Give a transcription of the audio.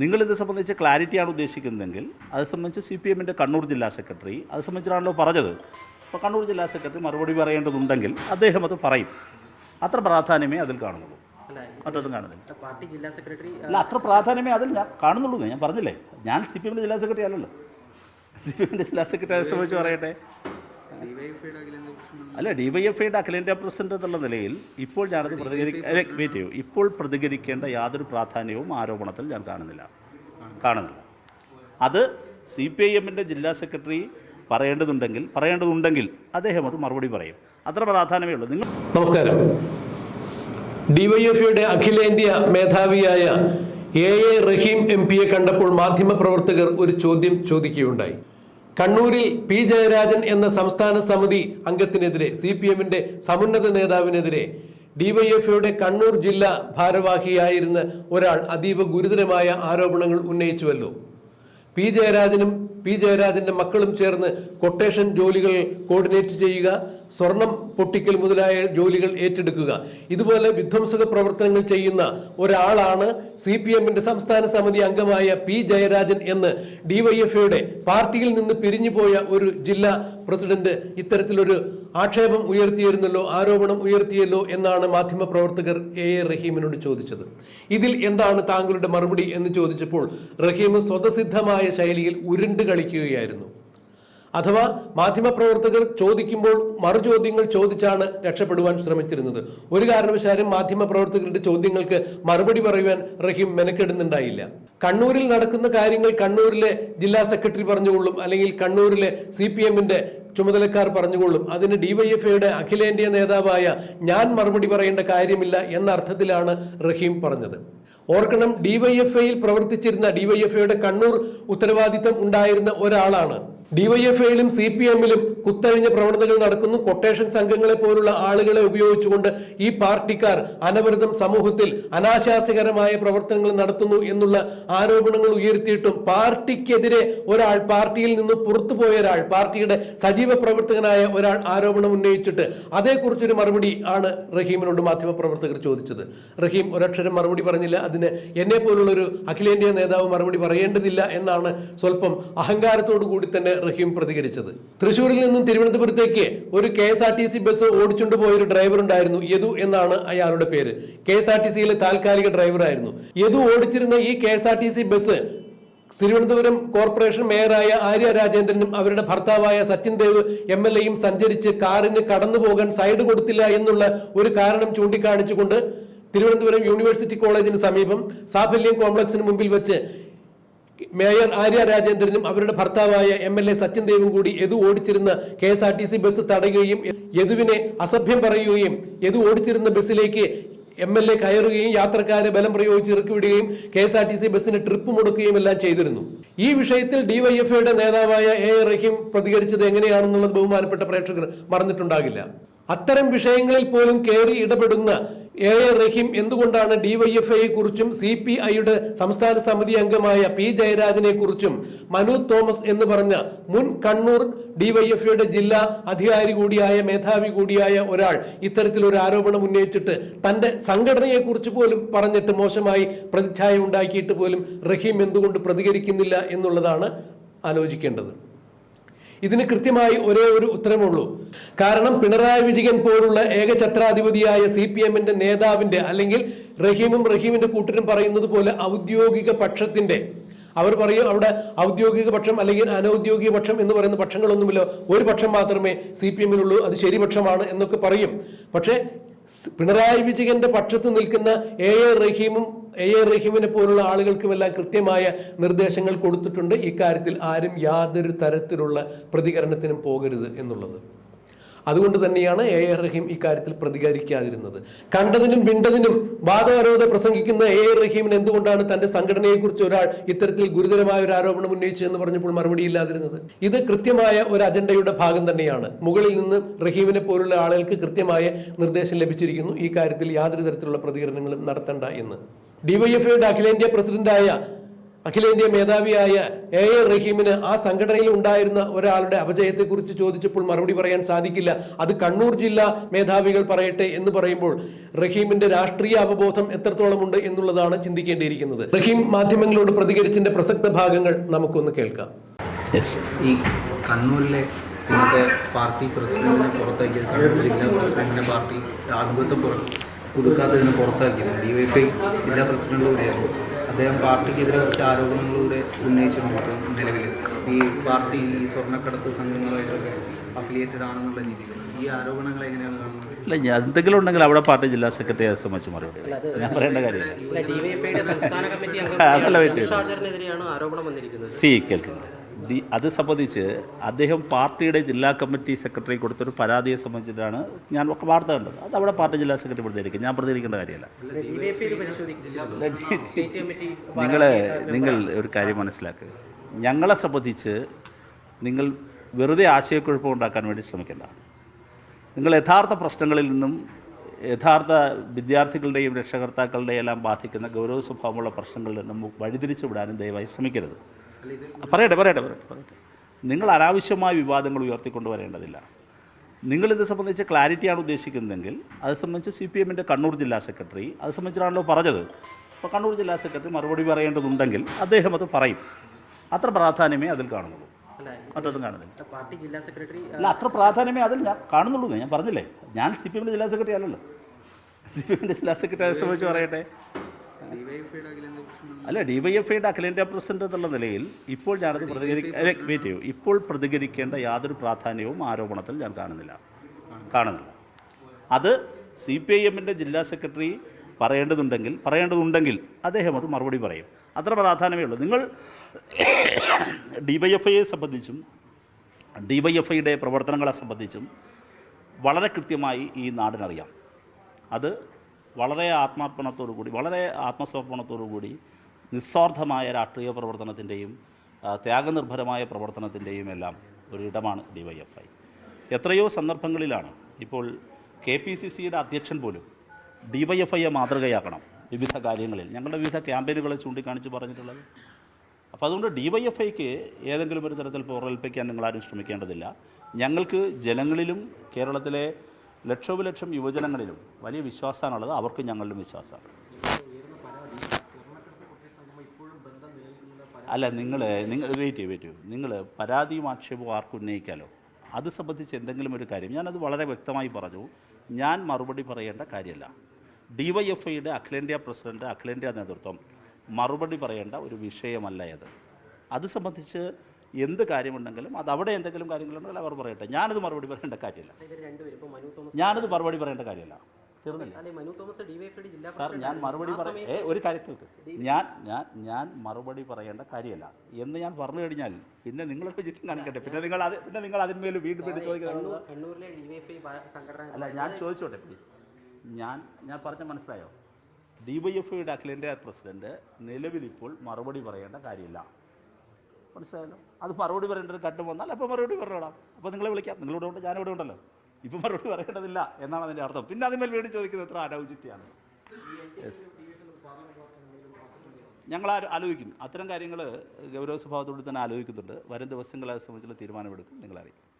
നിങ്ങളിത് സംബന്ധിച്ച് ക്ലാരിറ്റിയാണ് ഉദ്ദേശിക്കുന്നതെങ്കിൽ അത് സംബന്ധിച്ച് സി പി എമ്മിന്റെ കണ്ണൂർ ജില്ലാ സെക്രട്ടറി അത് സംബന്ധിച്ചാണല്ലോ പറഞ്ഞത്. അപ്പോൾ കണ്ണൂർ ജില്ലാ സെക്രട്ടറി മറുപടി പറയേണ്ടതുണ്ടെങ്കിൽ അദ്ദേഹം അത് പറയും. അത്ര പ്രാധാന്യമേ അതിൽ കാണുന്നുള്ളൂ. മറ്റൊന്നും കാണുന്നില്ല. പാർട്ടി ജില്ലാ സെക്രട്ടറി അല്ല അത്ര പ്രാധാന്യമേ അതിൽ ഞാൻ കാണുന്നുള്ളൂ ഞാൻ പറഞ്ഞില്ലേ? ഞാൻ സി പി എമ്മിന്റെ ജില്ലാ സെക്രട്ടറി അല്ലല്ലോ. സി പി എമ്മിന്റെ ജില്ലാ സെക്രട്ടറി അത് സംബന്ധിച്ച് പറയട്ടെ? അല്ല ഡി വൈ എഫ് ഐയുടെ അഖിലേന്ത്യാ പ്രസിഡന്റ് എന്നുള്ള നിലയിൽ ഇപ്പോൾ ഞാനത് പ്രതികരിക്ക വെയിറ്റ് ചെയ്യൂ. ഇപ്പോൾ പ്രതികരിക്കേണ്ട യാതൊരു പ്രാധാന്യവും ആരോപണത്തിൽ ഞാൻ കാണുന്നില്ല. കാണുന്നില്ല. അത് സി പി ഐ എമ്മിന്റെ ജില്ലാ സെക്രട്ടറി പറയേണ്ടതുണ്ടെങ്കിൽ പറയേണ്ടതുണ്ടെങ്കിൽ അദ്ദേഹം അത് മറുപടി പറയും. അത്ര പ്രാധാന്യമേ ഉള്ളൂ. നിങ്ങൾ നമസ്കാരം. ഡിവൈഎഫ്ഐയുടെ അഖിലേന്ത്യാ മേധാവിയായ എ എ റഹീം എം പിയെ കണ്ടപ്പോൾ മാധ്യമപ്രവർത്തകർ ഒരു ചോദ്യം ചോദിക്കുകയുണ്ടായി. കണ്ണൂരിൽ പി ജയരാജൻ എന്ന സംസ്ഥാന സമിതി അംഗത്തിനെതിരെ സി പി എമ്മിന്റെ സമുന്നത നേതാവിനെതിരെ ഡിവൈഎഫ്ഐയുടെ കണ്ണൂർ ജില്ലാ ഭാരവാഹിയായിരുന്ന ഒരാൾ അതീവ ഗുരുതരമായ ആരോപണങ്ങൾ ഉന്നയിച്ചുവല്ലോ. പി ജയരാജനും പി ജയരാജന്റെ മക്കളും ചേർന്ന് കൊട്ടേഷൻ ജോലികൾ കോർഡിനേറ്റ് ചെയ്യുക സ്വർണം പൊട്ടിക്കൽ മുതലായ ജോലികൾ ഏറ്റെടുക്കുക. ഇതുപോലെ വിധ്വംസക പ്രവർത്തനങ്ങൾ ചെയ്യുന്ന ഒരാളാണ് സി പി എമ്മിന്റെ സംസ്ഥാന സമിതി അംഗമായ പി ജയരാജൻ എന്ന് ഡിവൈഎഫ്ഐയുടെ പാർട്ടിയിൽ നിന്ന് പിരിഞ്ഞുപോയ ഒരു ജില്ലാ പ്രസിഡന്റ് ഇത്തരത്തിലൊരു ആക്ഷേപം ഉയർത്തിയിരുന്നല്ലോ ആരോപണം ഉയർത്തിയല്ലോ എന്നാണ് മാധ്യമ പ്രവർത്തകർ എ എ റഹീമിനോട് ചോദിച്ചത്. ഇതിൽ എന്താണ് താങ്കളുടെ മറുപടി എന്ന് ചോദിച്ചപ്പോൾ റഹീം സ്വതസിദ്ധമായ ശൈലിയിൽ ഉരുണ്ട് കളിക്കുകയായിരുന്നു. അഥവാ മാധ്യമപ്രവർത്തകർ ചോദിക്കുമ്പോൾ മറു ചോദ്യങ്ങൾ ചോദിച്ചാണ് രക്ഷപ്പെടുവാൻ ശ്രമിച്ചിരുന്നത്. ഒരു കാരണവശാലും മാധ്യമപ്രവർത്തകരുടെ ചോദ്യങ്ങൾക്ക് മറുപടി പറയുവാൻ റഹീം മെനക്കെടുന്നുണ്ടായില്ല. കണ്ണൂരിൽ നടക്കുന്ന കാര്യങ്ങൾ കണ്ണൂരിലെ ജില്ലാ സെക്രട്ടറി പറഞ്ഞുകൊള്ളും അല്ലെങ്കിൽ കണ്ണൂരിലെ സി പി എമ്മിന്റെ ചുമതലക്കാർ പറഞ്ഞുകൊള്ളും. അതിന് ഡിവൈഎഫ്ഐയുടെ അഖിലേന്ത്യാ നേതാവായ ഞാൻ മറുപടി പറയേണ്ട കാര്യമില്ല എന്ന അർത്ഥത്തിലാണ് റഹീം പറഞ്ഞത്. ഓർക്കണം ഡിവൈഎഫ്ഐയിൽ പ്രവർത്തിച്ചിരുന്ന ഡിവൈഎഫ്ഐയുടെ കണ്ണൂർ ഉത്തരവാദിത്തം ഉണ്ടായിരുന്ന ഒരാളാണ്. ഡിവൈഎഫ്ഐയിലും സി പി എമ്മിലും കുത്തഴിഞ്ഞ പ്രവണതകൾ നടക്കുന്നു. കൊട്ടേഷൻ സംഘങ്ങളെ പോലുള്ള ആളുകളെ ഉപയോഗിച്ചുകൊണ്ട് ഈ പാർട്ടിക്കാർ അനവൃതം സമൂഹത്തിൽ അനാശാസ്യകരമായ പ്രവർത്തനങ്ങൾ നടത്തുന്നു എന്നുള്ള ആരോപണങ്ങൾ ഉയർത്തിയിട്ടും പാർട്ടിക്കെതിരെ ഒരാൾ പാർട്ടിയിൽ നിന്ന് പുറത്തുപോയ ഒരാൾ പാർട്ടിയുടെ സജീവ പ്രവർത്തകനായ ഒരാൾ ആരോപണം ഉന്നയിച്ചിട്ട് അതേക്കുറിച്ചൊരു മറുപടി ആണ് റഹീമിനോട് മാധ്യമപ്രവർത്തകർ ചോദിച്ചത്. റഹീം ഒരക്ഷരം മറുപടി പറഞ്ഞില്ല. അതിന് എന്നെ പോലുള്ളൊരു അഖിലേന്ത്യാ നേതാവ് മറുപടി പറയേണ്ടതില്ല എന്നാണ് സ്വല്പം അഹങ്കാരത്തോടു കൂടി തന്നെ റഹീം പ്രതികരിച്ചത്. തൃശൂരിൽ നിന്നും തിരുവനന്തപുരത്തേക്ക് ഒരു K S R T C bus ഓടിച്ചുകൊണ്ട് പോയ ഒരു ഡ്രൈവർ ഉണ്ടായിരുന്നു. യദു എന്നാണ് അയാളുടെ പേര്. കെ എസ് ആർ ടി സിയിലെ താൽക്കാലിക ഡ്രൈവറായിരുന്നു യദു ഓടിച്ചിരുന്ന ഈ K S R T C bus Thiruvananthapuram corporation മേയറായ Arya രാജേന്ദ്രനും അവരുടെ ഭർത്താവായ സച്ചിൻ ദേവ് എം എൽ എയും സഞ്ചരിച്ച് കാറിന് കടന്നു പോകാൻ സൈഡ് കൊടുത്തില്ല എന്നുള്ള ഒരു കാരണം ചൂണ്ടിക്കാണിച്ചുകൊണ്ട് തിരുവനന്തപുരം യൂണിവേഴ്സിറ്റി കോളേജിന് സമീപം സാഫല്യം കോംപ്ലക്സിന് മുമ്പിൽ വെച്ച് മേയർ ആര്യ രാജേന്ദ്രനും അവരുടെ ഭർത്താവായ എം എൽ എ സച്ചിൻ ദേവും കൂടി യദു ഓടിച്ചിരുന്ന K S R T C bus തടയുകയും യദുവിനെ അസഭ്യം പറയുകയും യദു ഓടിച്ചിരുന്ന ബസ്സിലേക്ക് എം എൽ എ കയറുകയും യാത്രക്കാരെ ബലം പ്രയോഗിച്ച് ഇറക്കിവിടുകയും K S R T C ബസ്സിന് ട്രിപ്പ് മുടക്കുകയും എല്ലാം ചെയ്തിരുന്നു. ഈ വിഷയത്തിൽ ഡിവൈഎഫ്ഐയുടെ നേതാവായ എ റഹീം പ്രതികരിച്ചത് എങ്ങനെയാണെന്നുള്ളത് ബഹുമാനപ്പെട്ട പ്രേക്ഷകർ മറന്നിട്ടുണ്ടാകില്ല. അത്തരം വിഷയങ്ങളിൽ പോലും കയറി ഇടപെടുന്ന എ എ റഹീം എന്തുകൊണ്ടാണ് ഡിവൈഎഫ്ഐയെ കുറിച്ചും സി പി ഐയുടെ സംസ്ഥാന സമിതി അംഗമായ പി ജയരാജനെ കുറിച്ചും മനു തോമസ് എന്ന് പറഞ്ഞ മുൻ കണ്ണൂർ ഡിവൈഎഫ്ഐയുടെ ജില്ലാ അധികാരി കൂടിയായ മേധാവി കൂടിയായ ഒരാൾ ഇത്തരത്തിൽ ഒരു ആരോപണം ഉന്നയിച്ചിട്ട് തന്റെ സംഘടനയെ കുറിച്ച് പോലും പറഞ്ഞിട്ട് മോശമായി പ്രതിച്ഛായ ഉണ്ടാക്കിയിട്ട് പോലും റഹീം എന്തുകൊണ്ട് പ്രതികരിക്കുന്നില്ല എന്നുള്ളതാണ് ആലോചിക്കേണ്ടത്. ഇതിന് കൃത്യമായി ഒരേ ഒരു ഉത്തരമുള്ളൂ കാരണം പിണറായി വിജയൻ പോലുള്ള ഏകഛത്രാധിപതിയായ സി പി എമ്മിന്റെ നേതാവിന്റെ അല്ലെങ്കിൽ റഹീമും റഹീമിന്റെ കൂട്ടരും പറയുന്നത് പോലെ ഔദ്യോഗിക പക്ഷത്തിന്റെ അവർ പറയും അവിടെ ഔദ്യോഗിക പക്ഷം അല്ലെങ്കിൽ അനൗദ്യോഗിക പക്ഷം എന്ന് പറയുന്ന പക്ഷങ്ങളൊന്നുമില്ല. ഒരു പക്ഷം മാത്രമേ സി പി എമ്മിലുള്ളൂ അത് ശരിപക്ഷമാണ് എന്നൊക്കെ പറയും. പക്ഷേ പിണറായി വിജയന്റെ പക്ഷത്ത് നിൽക്കുന്ന എ എ റഹീമും എ എ റഹീമിനെ പോലുള്ള ആളുകൾക്കുമെല്ലാം കൃത്യമായ നിർദ്ദേശങ്ങൾ കൊടുത്തിട്ടുണ്ട്. ഇക്കാര്യത്തിൽ ആരും യാതൊരു തരത്തിലുള്ള പ്രതികരണത്തിനും പോകരുത് എന്നുള്ളത്. അതുകൊണ്ട് തന്നെയാണ് എ എ റഹീം ഇക്കാര്യത്തിൽ പ്രതികരിക്കാതിരുന്നത്. കണ്ടതിനും വിണ്ടതിനും വാദവരോധ പ്രസംഗിക്കുന്ന എ എ റഹീമിന് എന്തുകൊണ്ടാണ് തന്റെ സംഘടനയെക്കുറിച്ച് ഒരാൾ ഇത്തരത്തിൽ ഗുരുതരമായ ഒരു ആരോപണം ഉന്നയിച്ചു എന്ന് പറഞ്ഞപ്പോൾ മറുപടിയില്ലാതിരുന്നത് ഇത് കൃത്യമായ ഒരു അജണ്ടയുടെ ഭാഗം തന്നെയാണ്. മുകളിൽ നിന്ന് റഹീമിനെ പോലുള്ള ആളുകൾക്ക് കൃത്യമായ നിർദ്ദേശം ലഭിച്ചിരിക്കുന്നു. ഈ കാര്യത്തിൽ യാതൊരു തരത്തിലുള്ള പ്രതികരണങ്ങളും നടത്തണ്ട എന്ന്. ഡിവൈഎഫ്ഐയുടെ അഖിലേന്ത്യാ പ്രസിഡന്റായ അഖിലേന്ത്യാ മേധാവിയായ എ എ റഹീമിന് ആ സംഘടനയിൽ ഉണ്ടായിരുന്ന ഒരാളുടെ അപജയത്തെക്കുറിച്ച് ചോദിച്ചപ്പോൾ മറുപടി പറയാൻ സാധിക്കില്ല. അത് കണ്ണൂർ ജില്ലാ മേധാവികൾ പറയട്ടെ എന്ന് പറയുമ്പോൾ റഹീമിന്റെ രാഷ്ട്രീയ അവബോധം എത്രത്തോളം ഉണ്ട് എന്നുള്ളതാണ് ചിന്തിക്കേണ്ടിയിരിക്കുന്നത്. റഹീം മാധ്യമങ്ങളോട് പ്രതികരിച്ചതിന്റെ പ്രസക്ത ഭാഗങ്ങൾ നമുക്കൊന്ന് കേൾക്കാം. ഈ കണ്ണൂരിലെ ഇന്നത്തെ പാർട്ടി പ്രസിഡന്റിനെ പുറത്താക്കിയത് കണ്ണൂർ ജില്ലാ പ്രസിഡന്റിന്റെ പാർട്ടി ആധിപത്യം പുതുക്കാത്തതിന് പുറത്താക്കിയത് ഡി വൈ എഫ് ഐ ജില്ലാ പ്രസിഡന്റ് കൂടിയായിരുന്നു. അദ്ദേഹം പാർട്ടിക്കെതിരെ കുറച്ച് ആരോപണങ്ങളിലൂടെ ഉന്നയിച്ചിട്ടുണ്ട് ഇപ്പം നിലവിൽ ഈ പാർട്ടി ഈ സ്വർണക്കടത്ത് സംഘങ്ങളുമായിട്ടൊക്കെ അഫിലിയേറ്റഡ് ആണെന്നുള്ള രീതിയിൽ. ഈ ആരോപണങ്ങൾ എങ്ങനെയാണ് കാണുന്നത്? അല്ല ഞാൻ എന്തെങ്കിലും ഉണ്ടെങ്കിൽ അവിടെ പാർട്ടി ജില്ലാ സെക്രട്ടറിയെ സംബന്ധിച്ച് മറുപടി ഞാൻ പറയേണ്ട കാര്യമില്ല. ഇല്ല, സംസ്ഥാന കമ്മിറ്റി അതല്ല വന്നിരിക്കുന്നത്? സി കേൾക്കുന്നത് ദി അത് സംബന്ധിച്ച് അദ്ദേഹം പാർട്ടിയുടെ ജില്ലാ കമ്മിറ്റി സെക്രട്ടറി കൊടുത്തൊരു പരാതിയെ സംബന്ധിച്ചിട്ടാണ് ഞാൻ വാർത്ത കണ്ടത്. അത് അവിടെ പാർട്ടി ജില്ലാ സെക്രട്ടറി പ്രതികരിക്കും. ഞാൻ പ്രതികരിക്കേണ്ട കാര്യമല്ല. നിങ്ങൾ നിങ്ങൾ ഒരു കാര്യം മനസ്സിലാക്കുക ഞങ്ങളെ സംബന്ധിച്ച് നിങ്ങൾ വെറുതെ ആശയക്കുഴപ്പം ഉണ്ടാക്കാൻ വേണ്ടി ശ്രമിക്കേണ്ട. നിങ്ങൾ യഥാർത്ഥ പ്രശ്നങ്ങളിൽ നിന്നും യഥാർത്ഥ വിദ്യാർത്ഥികളുടെയും രക്ഷകർത്താക്കളുടെയും എല്ലാം ബാധിക്കുന്ന ഗൗരവ സ്വഭാവമുള്ള പ്രശ്നങ്ങളിൽ നിന്നും വഴിതിരിച്ചു വിടാനും ദയവായി ശ്രമിക്കരുത്. പറയട്ടെ പറയട്ടെ പറയട്ടെ പറയട്ടെ. നിങ്ങൾ അനാവശ്യമായ വിവാദങ്ങൾ ഉയർത്തിക്കൊണ്ട് വരേണ്ടതില്ല നിങ്ങളിത് സംബന്ധിച്ച് ക്ലാരിറ്റിയാണ് ഉദ്ദേശിക്കുന്നതെങ്കിൽ അത് സംബന്ധിച്ച് സി പി എമ്മിന്റെ കണ്ണൂർ ജില്ലാ സെക്രട്ടറി അത് സംബന്ധിച്ചാണല്ലോ പറഞ്ഞത്. അപ്പോൾ കണ്ണൂർ ജില്ലാ സെക്രട്ടറി മറുപടി പറയേണ്ടതുണ്ടെങ്കിൽ അദ്ദേഹം അത് പറയും. അത്ര പ്രാധാന്യമേ അതിൽ കാണുന്നുള്ളൂ. മറ്റൊന്നും കാണുന്നില്ല. പാർട്ടി ജില്ലാ സെക്രട്ടറി അല്ല അത്ര പ്രാധാന്യമേ അതിൽ ഞാൻ കാണുന്നുള്ളൂ ഞാൻ പറഞ്ഞില്ലേ? ഞാൻ സി പി എമ്മിന്റെ ജില്ലാ സെക്രട്ടറി അല്ലല്ലോ. സി പി എമ്മിന്റെ ജില്ലാ സെക്രട്ടറി അത് സംബന്ധിച്ച് പറയട്ടെ? അല്ല ഡി വൈ എഫ് ഐയുടെ അഖിലേന്ത്യാ പ്രസിഡന്റ് എന്നുള്ള നിലയിൽ ഇപ്പോൾ ഞാനത് പ്രതികരിക്ക വെയിറ്റ് ചെയ്യൂ ഇപ്പോൾ പ്രതികരിക്കേണ്ട യാതൊരു പ്രാധാന്യവും ആരോപണത്തിൽ ഞാൻ കാണുന്നില്ല. കാണുന്നില്ല. അത് സി പി ഐ എമ്മിന്റെ ജില്ലാ സെക്രട്ടറി പറയേണ്ടതുണ്ടെങ്കിൽ പറയേണ്ടതുണ്ടെങ്കിൽ അദ്ദേഹം അത് മറുപടി പറയും. അത്ര പ്രാധാന്യമേ ഉള്ളൂ. നിങ്ങൾ ഡി വൈ എഫ് ഐയെ സംബന്ധിച്ചും ഡി വൈ എഫ് ഐയുടെ പ്രവർത്തനങ്ങളെ സംബന്ധിച്ചും വളരെ കൃത്യമായി ഈ നാടിനറിയാം. അത് വളരെ ആത്മാർപ്പണത്തോടു കൂടി വളരെ ആത്മസമർപ്പണത്തോടു കൂടി നിസ്വാർത്ഥമായ രാഷ്ട്രീയ പ്രവർത്തനത്തിന്റെയും ത്യാഗനിർഭരമായ പ്രവർത്തനത്തിന്റെയും എല്ലാം ഒരിടമാണ് ഡി വൈ എഫ് ഐ എത്രയോ സന്ദർഭങ്ങളിലാണ് ഇപ്പോൾ കെ പി സി സിയുടെ അധ്യക്ഷൻ പോലും ഡി വൈ എഫ് ഐയെ മാതൃകയാക്കണം വിവിധ കാര്യങ്ങളിൽ. ഞങ്ങളുടെ വിവിധ ക്യാമ്പയിനുകളെ ചൂണ്ടിക്കാണിച്ച് പറഞ്ഞിട്ടുള്ളത്. അപ്പോൾ അതുകൊണ്ട് ഡി വൈ എഫ് ഐക്ക് ഏതെങ്കിലും ഒരു തരത്തിൽ പോറേൽപ്പിക്കാൻ നിങ്ങളാരും ശ്രമിക്കേണ്ടതില്ല. ഞങ്ങൾക്ക് ജനങ്ങളിലും കേരളത്തിലെ ലക്ഷോപലക്ഷം യുവജനങ്ങളിലും വലിയ വിശ്വാസമാണുള്ളത്. അവർക്കും ഞങ്ങളിലും വിശ്വാസമാണ്. അല്ല നിങ്ങൾ നിങ്ങൾ വെയിറ്റ് ചെയ്യും വെയിറ്റ് ചെയ്യും. നിങ്ങൾ പരാതിയും ആക്ഷേപവും ആർക്കും ഉന്നയിക്കാലോ? അത് സംബന്ധിച്ച് എന്തെങ്കിലും ഒരു കാര്യം. ഞാനത് വളരെ വ്യക്തമായി പറഞ്ഞു. ഞാൻ മറുപടി പറയേണ്ട കാര്യമല്ല. ഡി വൈ എഫ് ഐയുടെ അഖിലേന്ത്യാ പ്രസിഡന്റ് അഖിലേന്ത്യാ നേതൃത്വം മറുപടി പറയേണ്ട ഒരു വിഷയമല്ല അത്. അത് സംബന്ധിച്ച് എന്ത് കാര്യമുണ്ടെങ്കിലും അത് അവിടെ എന്തെങ്കിലും കാര്യങ്ങളുണ്ടെങ്കിൽ അവർ പറയട്ടെ. ഞാനത് മറുപടി പറയേണ്ട കാര്യമില്ല. ഞാനത് മറുപടി പറയേണ്ട കാര്യമല്ല. തീർന്നില്ല? സാർ ഞാൻ മറുപടി പറ ഏ ഒരു കാര്യത്തിൽ ഞാൻ ഞാൻ ഞാൻ മറുപടി പറയേണ്ട കാര്യമല്ല. എന്ന് ഞാൻ പറഞ്ഞു കഴിഞ്ഞാൽ പിന്നെ നിങ്ങളൊക്കെ ചുറ്റും കാണിക്കട്ടെ. പിന്നെ നിങ്ങൾ അത് പിന്നെ നിങ്ങൾ അതിന്മേൽ വീണ്ടും വീണ്ടും ചോദിക്കുന്നത് അല്ല ഞാൻ ചോദിച്ചോട്ടെ പ്ലീസ് ഞാൻ ഞാൻ പറഞ്ഞ മനസ്സിലായോ? ഡി വൈ എഫ് ഐയുടെ അഖിലേന്ത്യാ പ്രസിഡന്റ് നിലവിലിപ്പോൾ മറുപടി പറയേണ്ട കാര്യമില്ല. മനസ്സിലായല്ലോ? അത് മറുപടി പറയേണ്ട ഒരു ഘട്ടം വന്നാൽ അപ്പോൾ മറുപടി പറഞ്ഞോളാം അപ്പോൾ നിങ്ങളെ വിളിക്കാം. നിങ്ങളിവിടെ ഉണ്ട് ഞാനിവിടെ ഉണ്ടല്ലോ. ഇപ്പം മറുപടി പറയേണ്ടതില്ല എന്നാണ് അതിന്റെ അർത്ഥം. പിന്നെ അതിന്മേൽ വേണ്ടി ചോദിക്കുന്നത് എത്ര അനൗചിത്യാണ് യെസ് ഞങ്ങൾ ആലോചിക്കും. അത്തരം കാര്യങ്ങൾ ഗൗരവ സ്വഭാവത്തോട് തന്നെ ആലോചിക്കുന്നുണ്ട്. വരും ദിവസങ്ങളെ സംബന്ധിച്ചുള്ള തീരുമാനമെടുക്കും. നിങ്ങളറിയും ശരി